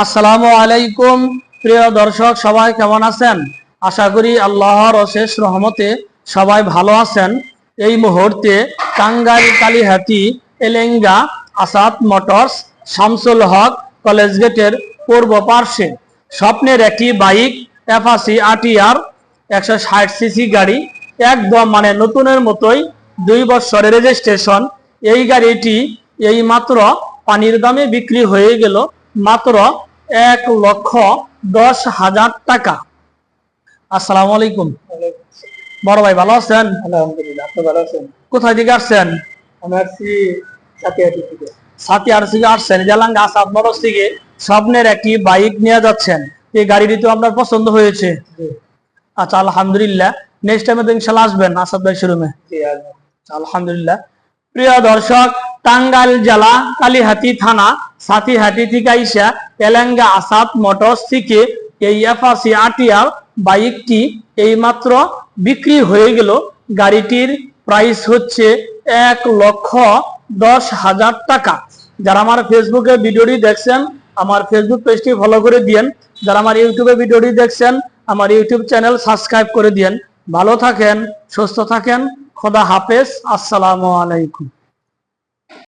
আসসালামু আলাইকুম, প্রিয় দর্শক, সবাই কেমন আছেন? আশা করি আল্লাহর অশেষ রহমতে সবাই ভালো আছেন। এই মুহূর্তে টাঙ্গাইল কালীহাতি এলেঙ্গা, আসাদ মোটরস, শামসুল হক কলেজ গেটের পূর্ব পার্শ্বে। স্বপ্নের একটি বাইক এফাসি আটিআর একশো ষাট সিসি গাড়ি, একদম মানে নতুনের মতোই দুই বছরের রেজিস্ট্রেশন। এই গাড়িটি এই মাত্র পানির দামে বিক্রি হয়ে গেল। মাত্র এক লক্ষ দশ হাজার টাকা। আসসালামু আলাইকুম। বড় ভাই ভালো আছেন? আলহামদুলিল্লাহ আপনি ভালো আছেন? কোথায় থেকে আসছেন? আমি আসছি সাথিয়াটি থেকে সাতিয়ার থেকে আসছেন। জালাঙ্গা আসাদ মোটরস থেকে স্বপ্নের একটি বাইক নিয়ে যাচ্ছেন। এই গাড়িটি তো আপনার পছন্দ হয়েছে। আচ্ছা আলহামদুলিল্লাহ। নেক্সট টাইমে তো ইনশাল্লাহ আসবেন আসাদ ভাই শোরুমে। আলহামদুলিল্লাহ। প্রিয় দর্শক টাঙ্গাইল জেলা কালীহাতি থানা সাথীহাটি থেকে আইসা এলেঙ্গা আসাদ মোটরস থেকে এই এফাসি আটিয়ার বাইকটি এইমাত্র বিক্রি হয়ে গেল। গাড়িটির প্রাইস হচ্ছে এক লক্ষ দশ হাজার টাকা। যারা আমার ফেসবুকে ভিডিওটি দেখছেন, আমার ফেসবুক পেজটি ফলো করে দিয়েন। যারা আমার ইউটিউবে ভিডিওটি দেখছেন, আমার ইউটিউব চ্যানেল সাবস্ক্রাইব করে দিয়েন। ভালো থাকেন, সুস্থ থাকেন, খোদা হাফেজ, আসসালামু আলাইকুম।